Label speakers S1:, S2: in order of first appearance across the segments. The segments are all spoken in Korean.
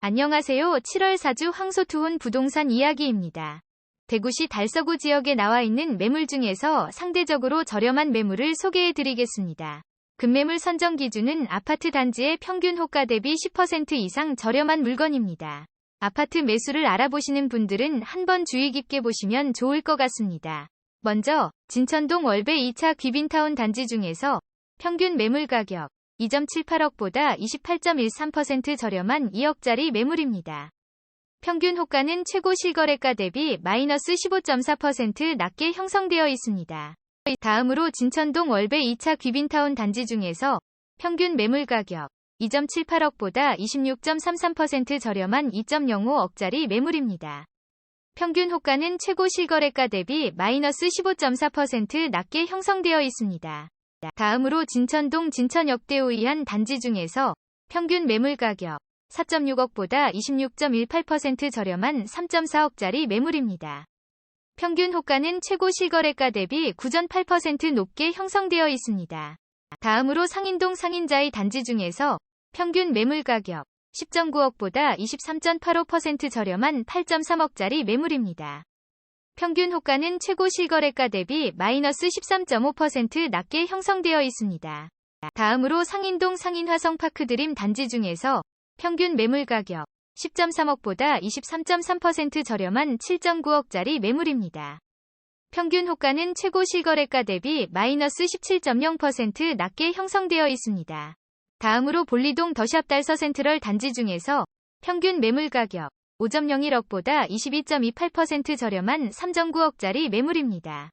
S1: 안녕하세요. 7월 4주 황소투혼 부동산 이야기입니다. 대구시 달서구 지역에 나와 있는 매물 중에서 상대적으로 저렴한 매물을 소개해 드리겠습니다. 급매물 선정 기준은 아파트 단지의 평균 호가 대비 10% 이상 저렴한 물건입니다. 아파트 매수를 알아보시는 분들은 한번 주의 깊게 보시면 좋을 것 같습니다. 먼저 진천동 월배 2차 귀빈타운 단지 중에서 평균 매물 가격 2.78억보다 28.13% 저렴한 2억짜리 매물입니다. 평균 호가는 최고 실거래가 대비 마이너스 15.4% 낮게 형성되어 있습니다. 다음으로 진천동 월배 2차 귀빈타운 단지 중에서 평균 매물 가격 2.78억보다 26.33% 저렴한 2.05억짜리 매물입니다. 평균 호가는 최고 실거래가 대비 마이너스 15.4% 낮게 형성되어 있습니다. 다음으로 진천동 진천역대우이한 단지 중에서 평균 매물 가격 4.6억보다 26.18% 저렴한 3.4억짜리 매물입니다. 평균 호가는 최고 실거래가 대비 9.8% 높게 형성되어 있습니다. 다음으로 상인동 상인자이 단지 중에서 평균 매물 가격 10.9억보다 23.85% 저렴한 8.3억짜리 매물입니다. 평균 호가는 최고 실거래가 대비 마이너스 13.5% 낮게 형성되어 있습니다. 다음으로 상인동 상인화성파크 드림 단지 중에서 평균 매물 가격 10.3억보다 23.3% 저렴한 7.9억짜리 매물입니다. 평균 호가는 최고 실거래가 대비 마이너스 17.0% 낮게 형성되어 있습니다. 다음으로 볼리동 더샵 달서 센트럴 단지 중에서 평균 매물 가격 5.01억보다 22.28% 저렴한 3.9억짜리 매물입니다.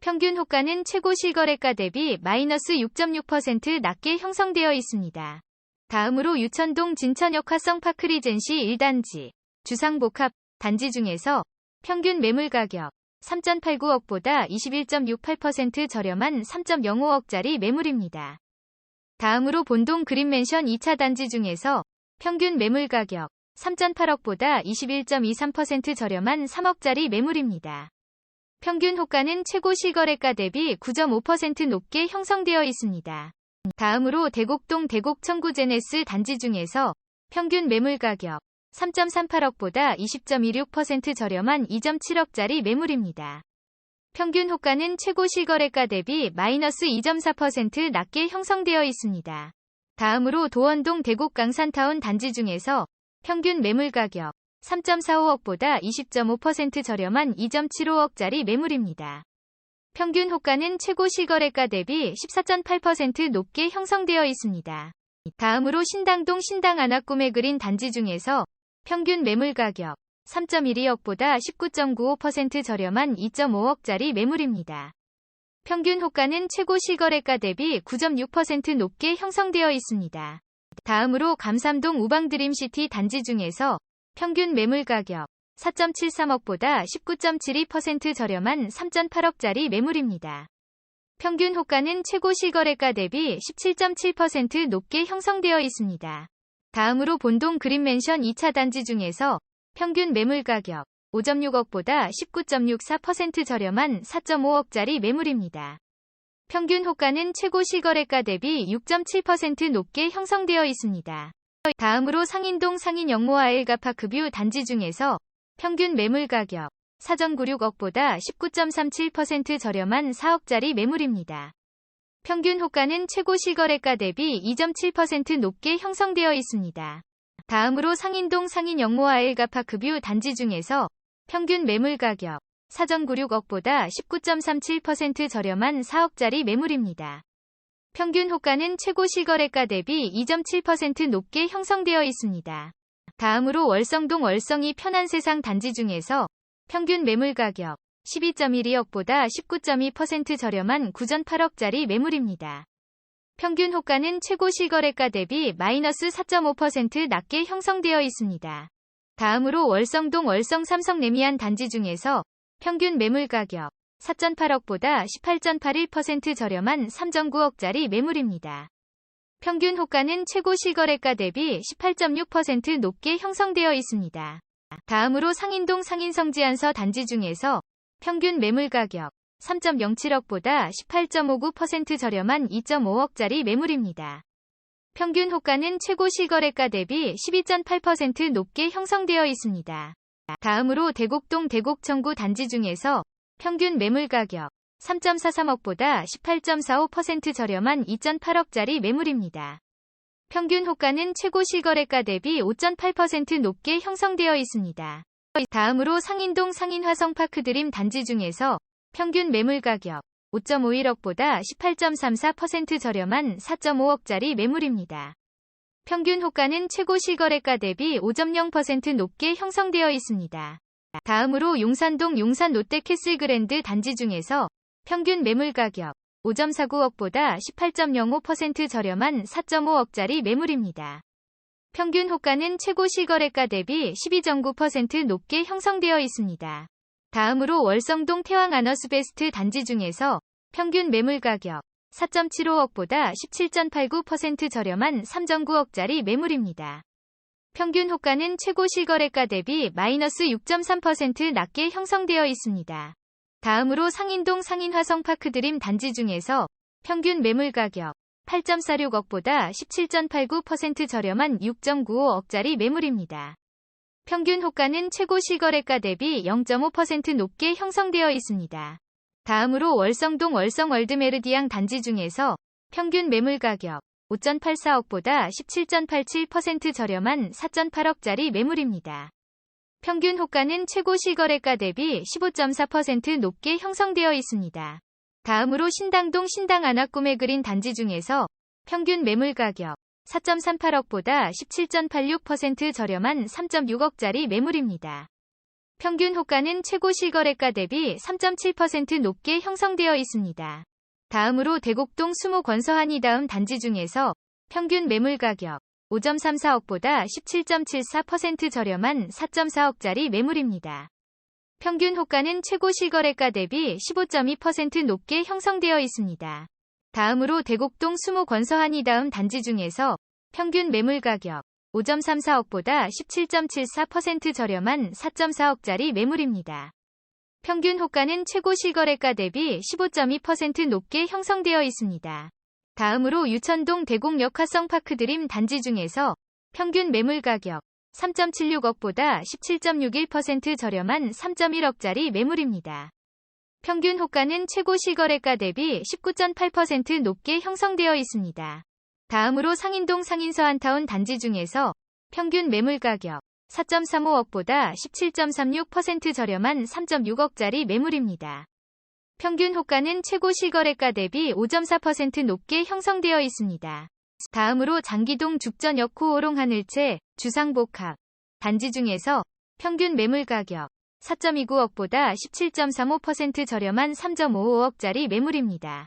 S1: 평균 호가는 최고 실거래가 대비 마이너스 6.6% 낮게 형성되어 있습니다. 다음으로 유천동 진천역 화성 파크 리젠시 1단지 주상복합 단지 중에서 평균 매물 가격 3.89억보다 21.68% 저렴한 3.05억짜리 매물입니다. 다음으로 본동 그린맨션 2차 단지 중에서 평균 매물 가격 3.8억보다 21.23% 저렴한 3억짜리 매물입니다. 평균 호가는 최고 실거래가 대비 9.5% 높게 형성되어 있습니다. 다음으로 대곡동 대곡 청구 제네스 단지 중에서 평균 매물 가격 3.38억보다 20.26% 저렴한 2.7억짜리 매물입니다. 평균 호가는 최고 실거래가 대비 마이너스 2.4% 낮게 형성되어 있습니다. 다음으로 도원동 대곡 강산타운 단지 중에서 평균 매물 가격 3.45억보다 20.5% 저렴한 2.75억짜리 매물입니다. 평균 호가는 최고 실거래가 대비 14.8% 높게 형성되어 있습니다. 다음으로 신당동 신당 안압구매 그린 단지 중에서 평균 매물 가격 3.12억보다 19.95% 저렴한 2.5억짜리 매물입니다. 평균 호가는 최고 실거래가 대비 9.6% 높게 형성되어 있습니다. 다음으로 감삼동 우방드림시티 단지 중에서 평균 매물 가격 4.73억보다 19.72% 저렴한 3.8억짜리 매물입니다. 평균 호가는 최고 실거래가 대비 17.7% 높게 형성되어 있습니다. 다음으로 본동 그린맨션 2차 단지 중에서 평균 매물 가격 5.6억보다 19.64% 저렴한 4.5억짜리 매물입니다. 평균 호가는 최고 실거래가 대비 6.7% 높게 형성되어 있습니다. 다음으로 상인동 상인 영모아 일 가파크뷰 단지 중에서 평균 매물 가격 4.96억보다 19.37% 저렴한 4억짜리 매물입니다. 평균 호가는 최고 실거래가 대비 2.7% 높게 형성되어 있습니다. 다음으로 상인동 상인 영모아 일 가파크뷰 단지 중에서 평균 매물 가격 4.96억보다 19.37% 저렴한 4억짜리 매물입니다. 평균 호가는 최고 실거래가 대비 2.7% 높게 형성되어 있습니다. 다음으로 월성동 월성이 편한 세상 단지 중에서 평균 매물 가격 12.12억보다 19.2% 저렴한 9.8억짜리 매물입니다. 평균 호가는 최고 실거래가 대비 마이너스 4.5% 낮게 형성되어 있습니다. 다음으로 월성동 월성 삼성 레미안 단지 중에서 평균 매물 가격 4.8억보다 18.81% 저렴한 3.9억짜리 매물입니다. 평균 호가는 최고 실거래가 대비 18.6% 높게 형성되어 있습니다. 다음으로 상인동 상인성지안서 단지 중에서 평균 매물 가격 3.07억보다 18.59% 저렴한 2.5억짜리 매물입니다. 평균 호가는 최고 실거래가 대비 12.8% 높게 형성되어 있습니다. 다음으로 대곡동 대곡청구 단지 중에서 평균 매물 가격 3.43억보다 18.45% 저렴한 2.8억짜리 매물입니다. 평균 호가는 최고 실거래가 대비 5.8% 높게 형성되어 있습니다. 다음으로 상인동 상인화성파크 드림 단지 중에서 평균 매물 가격 5.51억보다 18.34% 저렴한 4.5억짜리 매물입니다. 평균 호가는 최고 실거래가 대비 5.0% 높게 형성되어 있습니다. 다음으로 용산동 용산 롯데캐슬 그랜드 단지 중에서 평균 매물 가격 5.49억보다 18.05% 저렴한 4.5억짜리 매물입니다. 평균 호가는 최고 실거래가 대비 12.9% 높게 형성되어 있습니다. 다음으로 월성동 태왕 아너스베스트 단지 중에서 평균 매물 가격 4.75억보다 17.89% 저렴한 3.9억짜리 매물입니다. 평균 호가는 최고 실거래가 대비 마이너스 6.3% 낮게 형성되어 있습니다. 다음으로 상인동 상인화성파크 드림 단지 중에서 평균 매물 가격 8.46억보다 17.89% 저렴한 6.95억짜리 매물입니다. 평균 호가는 최고 실거래가 대비 0.5% 높게 형성되어 있습니다. 다음으로 월성동 월성 월드메르디앙 단지 중에서 평균 매물 가격 5.84억보다 17.87% 저렴한 4.8억짜리 매물입니다. 평균 호가는 최고 실거래가 대비 15.4% 높게 형성되어 있습니다. 다음으로 신당동 신당 안압구매 그린 단지 중에서 평균 매물 가격 4.38억보다 17.86% 저렴한 3.6억짜리 매물입니다. 평균 호가는 최고 실거래가 대비 3.7% 높게 형성되어 있습니다. 다음으로 대곡동 수모 권서한이 다음 단지 중에서 평균 매물 가격 5.34억보다 17.74% 저렴한 4.4억짜리 매물입니다. 평균 호가는 최고 실거래가 대비 15.2% 높게 형성되어 있습니다. 다음으로 대곡동 수모 권서한이 다음 단지 중에서 평균 매물 가격 5.34억보다 17.74% 저렴한 4.4억짜리 매물입니다. 평균 호가는 최고 실거래가 대비 15.2% 높게 형성되어 있습니다. 다음으로 유천동 대곡역 화성 파크 드림 단지 중에서 평균 매물 가격 3.76억보다 17.61% 저렴한 3.1억짜리 매물입니다. 평균 호가는 최고 실거래가 대비 19.8% 높게 형성되어 있습니다. 다음으로 상인동 상인서 한타운 단지 중에서 평균 매물 가격 4.35억보다 17.36% 저렴한 3.6억짜리 매물입니다. 평균 호가는 최고 실거래가 대비 5.4% 높게 형성되어 있습니다. 다음으로 장기동 죽전역 코오롱 하늘채 주상복합 단지 중에서 평균 매물 가격 4.29억보다 17.35% 저렴한 3.55억짜리 매물입니다.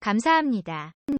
S1: 감사합니다.